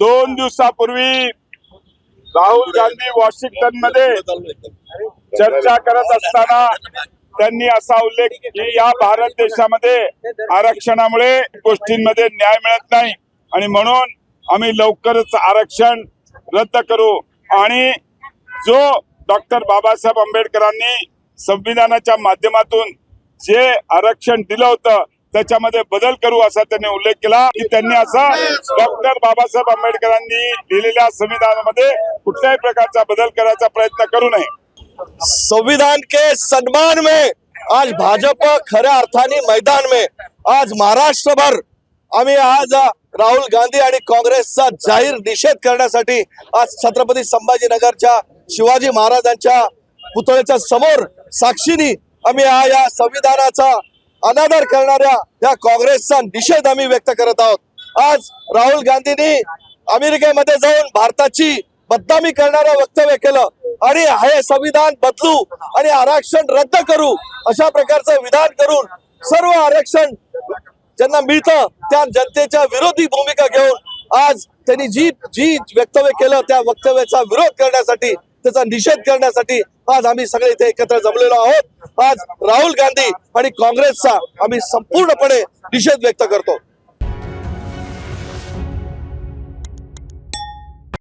दोन दिवसापूर्वी राहुल गांधी वॉशिंग्टनमध्ये चर्चा करत असताना त्यांनी असा उल्लेख की या भारत देशामध्ये आरक्षणामुळे गोष्टींमध्ये न्याय मिळत नाही. आणि म्हणून आम्ही लवकरच आरक्षण रद्द करू. आणि जो डॉक्टर बाबासाहेब आंबेडकरांनी संविधानाच्या माध्यमातून जे आरक्षण दिलं होतं त्याच्यामध्ये बदल करू असा त्यांनी उल्लेख केला. की त्यांनी असा डॉक्टर बाबासाहेब आंबेडकरांनी लिहिलेल्या संविधानामध्ये कुठल्याही प्रकारचा बदल करायचा प्रयत्न करू नये. संविधान के सन्मान में आज भाजप खऱ्या अर्थाने मैदान में. आज महाराष्ट्रभर आम्ही आज राहुल गांधी आणि काँग्रेसचा जाहीर निषेध करण्यासाठी आज छत्रपती संभाजीनगरच्या शिवाजी महाराजांच्या पुतळ्याच्या समोर साक्षीनी आम्ही हा या संविधानाचा अनादर करणाऱ्या या काँग्रेसचा निषेध आम्ही व्यक्त करत आहोत. आज राहुल गांधींनी अमेरिकेमध्ये जाऊन भारताची बदनामी करणारं वक्तव्य केलं. आणि हे संविधान बदलू आणि आरक्षण रद्द करू अशा प्रकारचं विधान करून सर्व आरक्षण ज्यांना मिळतं त्या जनतेच्या विरोधी भूमिका घेऊन आज त्यांनी जी जी वक्तव्य केलं त्या वक्तव्याचा विरोध करण्यासाठी त्याचा निषेध करण्यासाठी आज आम्ही सगळे इथे एकत्र जमलेलो आहोत. आज राहुल गांधी आणि काँग्रेसचा आम्ही संपूर्णपणे निषेध व्यक्त करतो.